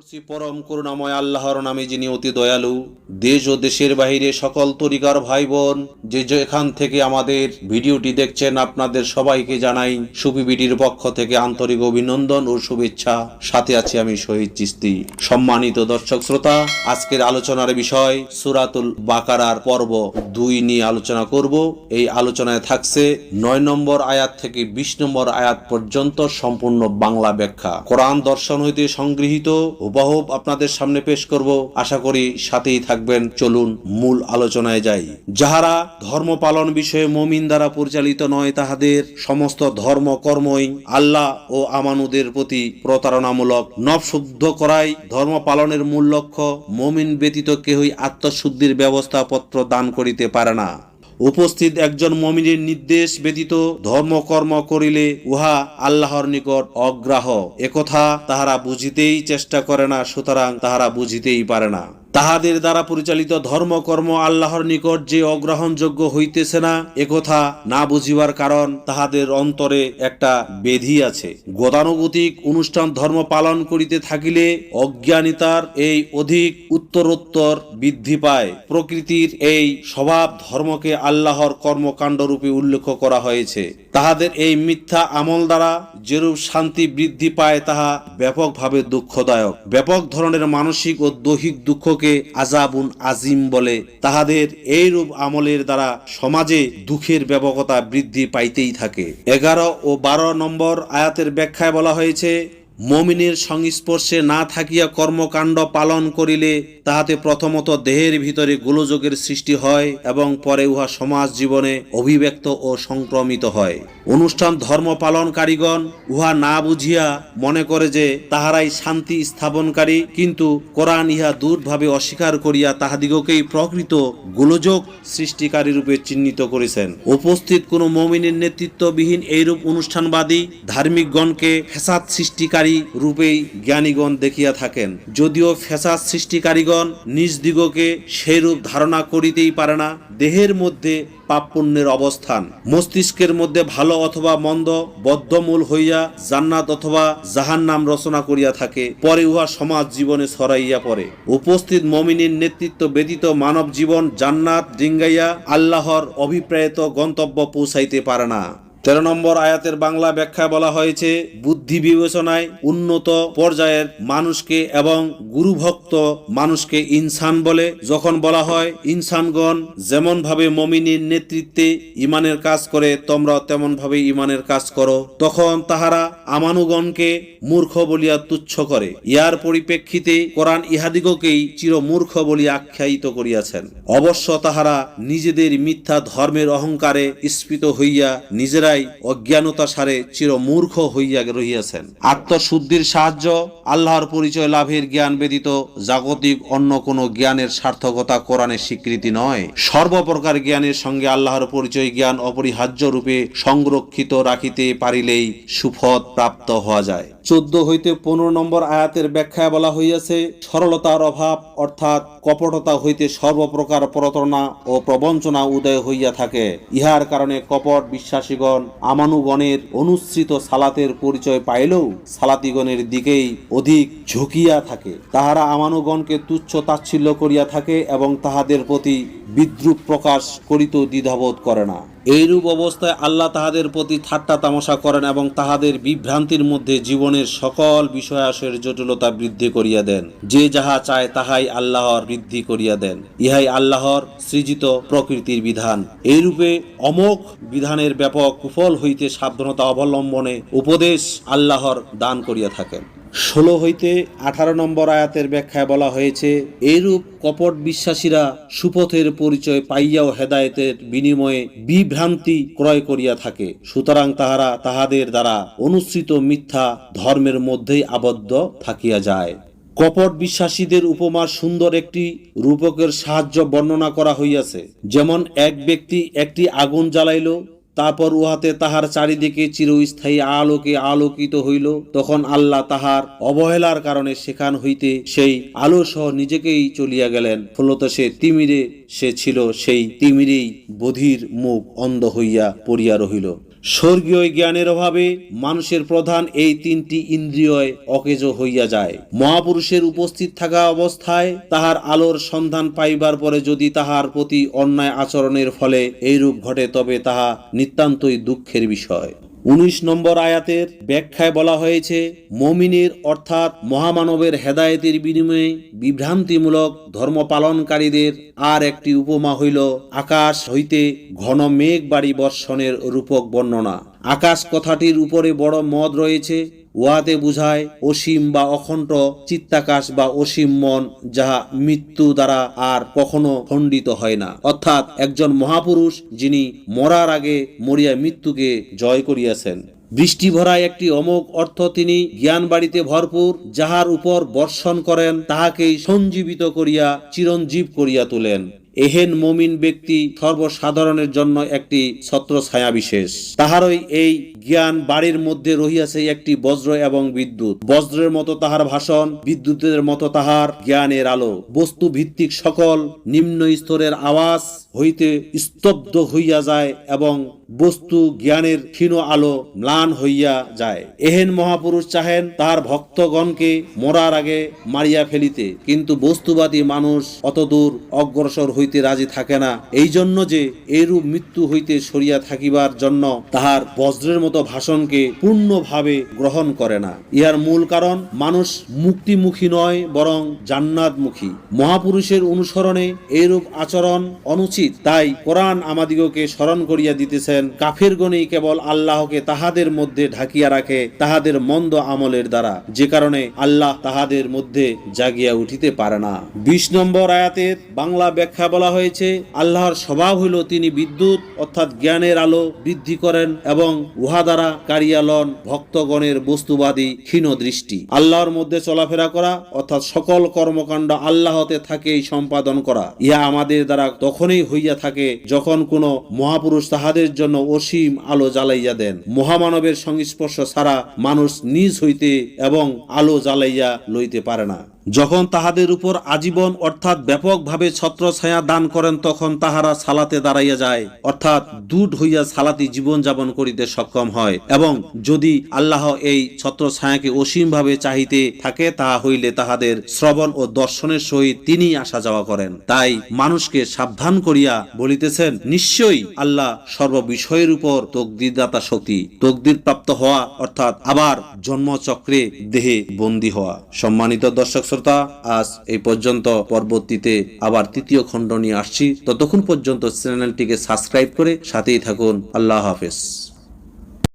করছি পরম করুণাময় আল্লাহর নামে যিনি অতি দয়ালু। দেশ ও দেশের বাইরে সকল তরিকার ভাই বোন যে যেখান থেকে আমাদের ভিডিওটি দেখছেন, আপনাদের সবাইকে জানাই সুপি বিটির পক্ষ থেকে আন্তরিক অভিনন্দন ও শুভেচ্ছা। সাথে আছি আমি শহীদ চিস্তি সম্মানিত দর্শক শ্রোতা, আজকের আলোচনার বিষয় সুরাতুল বাকারার পর্ব দুই নিয়ে আলোচনা করব। এই আলোচনায় থাকছে নয় নম্বর আয়াত থেকে বিশ নম্বর আয়াত পর্যন্ত সম্পূর্ণ বাংলা ব্যাখ্যা। কোরআন দর্শন হইতে সংগৃহীত হুবাহুব আপনাদের সামনে পেশ করব। আশা করি সাথেই থাকবেন। চলুন মূল আলোচনায় যাই। যাহারা ধর্ম পালন বিষয়ে মমিন দ্বারা পরিচালিত নয়, তাহাদের সমস্ত ধর্ম কর্মই আল্লাহ ও আমানুদের প্রতি প্রতারণামূলক। নবশুদ্ধ করাই ধর্ম পালনের মূল লক্ষ্য। মমিন ব্যতীত কেহই আত্মশুদ্ধির ব্যবস্থাপত্র দান করিতে পারে না। উপস্থিত একজন মমিনের নির্দেশ ব্যতীত ধর্মকর্ম করিলে উহা আল্লাহর নিকট অগ্রাহ। একথা তাহারা বুঝিতেই চেষ্টা করে না, সুতরাং তাহারা বুঝিতেই পারে না। তাহাদের দ্বারা পরিচালিত ধর্মকর্ম আল্লাহর নিকট যে অগ্রহণযোগ্য হইতেছে না একথা না বুঝিবার কারণ তাহাদের অন্তরে একটা বেধি আছে। গতানুগতিক অনুষ্ঠান ধর্ম পালন করিতে থাকিলে অজ্ঞানিতার এই অধিক উত্তরোত্তর বৃদ্ধি পায়। প্রকৃতির এই স্বভাব ধর্মকে আল্লাহর কর্মকাণ্ড রূপে উল্লেখ করা হয়েছে। তাহাদের এই মিথ্যা আমল দ্বারা যেরূপ শান্তি বৃদ্ধি পায়, তাহা ব্যাপকভাবে দুঃখদায়ক। ব্যাপক ধরনের মানসিক ও দৈহিক দুঃখকে আজাবুন আজিম বলে। তাহাদের এইরূপ আমলের দ্বারা সমাজে দুঃখের ব্যাপকতা বৃদ্ধি পাইতেই থাকে। এগারো ও বারো নম্বর আয়াতের ব্যাখ্যায় বলা হয়েছে মমিনের সংস্পর্শে না থাকিয়া কর্মকাণ্ড পালন করিলে তাহাতে প্রথমত দেহের ভিতরে গোলযোগের সৃষ্টি হয় এবং পরে উহা সমাজ জীবনে অভিব্যক্ত ও সংক্রমিত হয়। অনুষ্ঠান ধর্ম পালনকারীগণ উহা না বুঝিয়া মনে করে যে তাহারাই শান্তি স্থাপনকারী, কিন্তু কোরআন ইহা দূরভাবে অস্বীকার করিয়া তাহাদিগকেই প্রকৃত গোলযোগ সৃষ্টিকারী রূপে চিহ্নিত করেছেন। উপস্থিত কোন মমিনের নেতৃত্ববিহীন এইরূপ অনুষ্ঠানবাদী ধার্মিকগণকে ফেসাদ সৃষ্টিকারী রূপেই জ্ঞানীগণ দেখিয়া থাকেন। যদিও ফেসাদ সৃষ্টিকারীগণ নিজ দিগকে সেইরূপ ধারণা করিতেই পারে না, দেহের মধ্যে পাপ পুণ্যের অবস্থান। মস্তিষ্কের মধ্যে ভালো অথবা মন্দ বদ্ধমূল হইয়া জান্নাত অথবা জাহান নাম রচনা করিয়া থাকে, পরে উহা সমাজ জীবনে সরাইয়া পড়ে। উপস্থিত মমিনীর নেতৃত্ব ব্যতীত মানব জীবন জান্নাত ডিঙ্গাইয়া আল্লাহর অভিপ্রায়িত গন্তব্য পৌঁছাইতে পারে না। তেরো নম্বর আয়াতের বাংলা ব্যাখ্যা বলা হয়েছে, বুদ্ধি বিবেচনায় উন্নত পর্যায়ের মানুষকে এবং গুরুভক্ত মানুষকে ইনসান বলে যখন বলা হয়, ইনসানগণ যেমন ভাবে মমিনের নেতৃত্বে ইমানের কাজ করে তোমরা তেমন ভাবে ইমানের কাজ করো। তখন তাহারা আমানুগণকে মূর্খ বলিয়া তুচ্ছ করে। ইহার পরিপ্রেক্ষিতে কোরআন ইহাদিগকেই চির মূর্খ বলিয়া আখ্যায়িত করিয়াছেন। অবশ্য তাহারা নিজেদের মিথ্যা ধর্মের অহংকারে স্ফীত হইয়া নিজেরাই অজ্ঞানতা সারে চির মূর্খ হইয়া রহিয়াছেন। আত্মশুদ্ধির সাহায্য, আল্লাহর পরিচয় লাভের জ্ঞান ব্যতীত জাগতিক অন্য কোনো জ্ঞানের সার্থকতা কোরআনের স্বীকৃতি নয়। সর্বপ্রকার জ্ঞানের সঙ্গে আল্লাহর পরিচয় জ্ঞান অপরিহার্য রূপে সংরক্ষিত রাখিতে পারিলেই সুফল প্রাপ্ত হওয়া যায়। চোদ্দ হইতে পনেরো নম্বর আয়াতের ব্যাখ্যায় বলা হইয়াছে, সরলতার অভাব অর্থাৎ কপটতা হইতে সর্বপ্রকার প্রতারণা ও প্রবঞ্চনা উদয় হইয়া থাকে। ইহার কারণে কপট বিশ্বাসীগণ আমানুগণের অনুসৃত সালাতের পরিচয় পাইলেও সালাতিগণের দিকেই অধিক ঝুঁকিয়া থাকে। তাহারা আমানুগণকে তুচ্ছ তাচ্ছিল্য করিয়া থাকে এবং তাহাদের প্রতি বিদ্রুপ প্রকাশ করিত দ্বিধাবোধ করে না। এইরূপ অবস্থায় আল্লাহ তাহাদের প্রতি ঠাট্টা তামাশা করেন এবং তাহাদের বিভ্রান্তির মধ্যে জীবনের সকল বিষয়াসের জটিলতা বৃদ্ধি করিয়া দেন। যে যাহা চায় তাহাই আল্লাহর বৃদ্ধি করিয়া দেন। ইহাই আল্লাহর সৃজিত প্রকৃতির বিধান। এইরূপে অমোঘ বিধানের ব্যাপক কুফল হইতে সাবধানতা অবলম্বনে উপদেশ আল্লাহর দান করিয়া থাকেন। ষোলো হইতে আঠারো নম্বর আয়াতের ব্যাখ্যায় বলা হয়েছে, এরূপ কপট বিশ্বাসীরা সুপথের পরিচয় পাইয়াও হেদায়েতের বিনিময়ে বিভ্রান্তি ক্রয় করিয়া থাকে। সুতরাং তাহারা তাহাদের দ্বারা অনুসৃত মিথ্যা ধর্মের মধ্যেই আবদ্ধ থাকিয়া যায়। কপট বিশ্বাসীদের উপমার সুন্দর একটি রূপকের সাহায্য বর্ণনা করা হইয়াছে। যেমন এক ব্যক্তি একটি আগুন জ্বালাইল তারপর উহাতে তাহার চারিদিকে চিরস্থায়ী আলোকে আলোকিত হইল। তখন আল্লাহ তাহার অবহেলার কারণে সেখান হইতে সেই আলো সহ নিজেকেই চলিয়া গেলেন। ফলত সে তিমিরে, সে ছিল সেই তিমিরেই বধির মুখ অন্ধ হইয়া পড়িয়া রহিল। স্বর্গীয় জ্ঞানের অভাবে মানুষের প্রধান এই তিনটি ইন্দ্রিয় অকেজ হইয়া যায়। মহাপুরুষের উপস্থিত থাকা অবস্থায় তাহার আলোর সন্ধান পাইবার পরে যদি তাহার প্রতি অন্যায় আচরণের ফলে এইরূপ ঘটে, তবে তাহা নিতান্তই দুঃখের বিষয়। উনিশ নম্বর আয়াতের ব্যাখ্যায় বলা হয়েছে, মমিনের অর্থাৎ মহামানবের হেদায়েতের বিনিময়ে বিভ্রান্তিমূলক ধর্ম পালনকারীদের আর একটি উপমা হইল, আকাশ হইতে ঘন মেঘ বাড়ি বর্ষণের রূপক বর্ণনা। আকাশ কথাটির উপরে বড় মদ রয়েছে, উহাতে বুঝায় অসীম বা অখণ্ড চিত্তাকাশ বা অসীম মন, যাহা মৃত্যু দ্বারা আর কখনো খণ্ডিত হয় না। অর্থাৎ একজন মহাপুরুষ, যিনি মরার আগে মরিয়া মৃত্যুকে জয় করিয়াছেন। বৃষ্টি ভরা একটি অমোঘ অর্থ তিনি জ্ঞান বাড়িতে ভরপুর, যাহার উপর বর্ষণ করেন, তাহাকেই সঞ্জীবিত করিয়া চিরঞ্জীব করিয়া তোলেন। এহেন মমিন ব্যক্তি সর্বসাধারণের জন্য একটি ছত্র ছায়া বিশেষ। তাহারই এই জ্ঞান বাড়ির মধ্যে রহিয়াছে একটি বজ্র এবং বিদ্যুৎ। বজ্রের মতো তাহার ভাষণ, বিদ্যুতের মতো তাহার জ্ঞানের আলো। বস্তু ভিত্তিক সকল নিম্ন স্তরের আওয়াজ হইতে স্তব্ধ হইয়া যায় এবং বস্তু জ্ঞানের ক্ষীণ আলো ম্লান হইয়া যায়। এহেন মহাপুরুষ চাহেন তার ভক্তগণকে মরার আগে মারিয়া ফেলিতে। কিন্তু বস্তুবাদী মানুষ অতদূর অগ্রসর হইতে রাজি থাকে না। এই জন্য যে এরূপ মৃত্যু হইতে সরিয়া থাকিবার জন্য তাহার বজ্রের মতো ভাষণকে পূর্ণভাবে গ্রহণ করে না। ইহার মূল কারণ মানুষ মুক্তিমুখী নয়, বরং জান্নাতমুখী। মহাপুরুষের অনুসরণে এরূপ আচরণ অনুচিত তাই কোরআন আমাদিগকে স্মরণ করিয়া দিতেছেন কাফেরগণই কেবল আল্লাহকে তাহাদের মধ্যে ঢাকিয়া রাখে, তাহাদের মন্দ আমলের দ্বারা। যে কারণে আল্লাহ তাহাদের মধ্যে জাগিয়া উঠিতে পারে না। বিশ নম্বর আয়াতের বাংলা ব্যাখ্যা বলা হয়েছে, আল্লাহর স্বভাব হইল তিনি বিদ্যুৎ, অর্থাৎ জ্ঞানের আলো বৃদ্ধি করেন এবং উহা দ্বারা কারিয়ালন, ভক্তগণের বস্তুবাদী ক্ষীণ দৃষ্টি। আল্লাহর মধ্যে চলাফেরা করা, অর্থাৎ সকল কর্মকাণ্ড আল্লাহতে থাকেই সম্পাদন করা, ইহা আমাদের দ্বারা তখনই হইয়া থাকে, যখন কোন মহাপুরুষ তাহাদের জন্য অসীম আলো জ্বালাইয়া দেন। মহামানবের সংস্পর্শ ছাড়া মানুষ নিজ হইতে এবং আলো জ্বালাইয়া লইতে পারে না। যখন তাহাদের উপর আজীবন অর্থাৎ ব্যাপকভাবে ছত্র ছায়া দান করেন, তখন তাহারা সালাতে দাঁড়াইয়া যায়। অর্থাৎ দূর হইয়া সালাতি জীবন যাপন করিতে সক্ষম হয় এবং যদি আল্লাহ এই ছত্র ছায়াকে অসীমভাবে চাহিতে থাকে, তাহা হইলে তাহাদের শ্রবণ ও দর্শনের সহিত তিনি আসা যাওয়া করেন। তাই মানুষকে সাবধান করিয়া বলিতেছেন, নিশ্চয়ই আল্লাহ সর্ববিষয়ের উপর তকদিরদাতা শক্তি তকদির প্রাপ্ত হওয়া অর্থাৎ আবার জন্মচক্রে দেহে বন্দী হওয়া। সম্মানিত দর্শক শ্রোতা আজ এই পর্যন্ত পরবর্তীতে আবার তৃতীয় খণ্ড নিয়ে আসছি। ততক্ষণ পর্যন্ত চ্যানেলটিকে সাবস্ক্রাইব করে সাথেই থাকুন। আল্লাহ হাফেজ।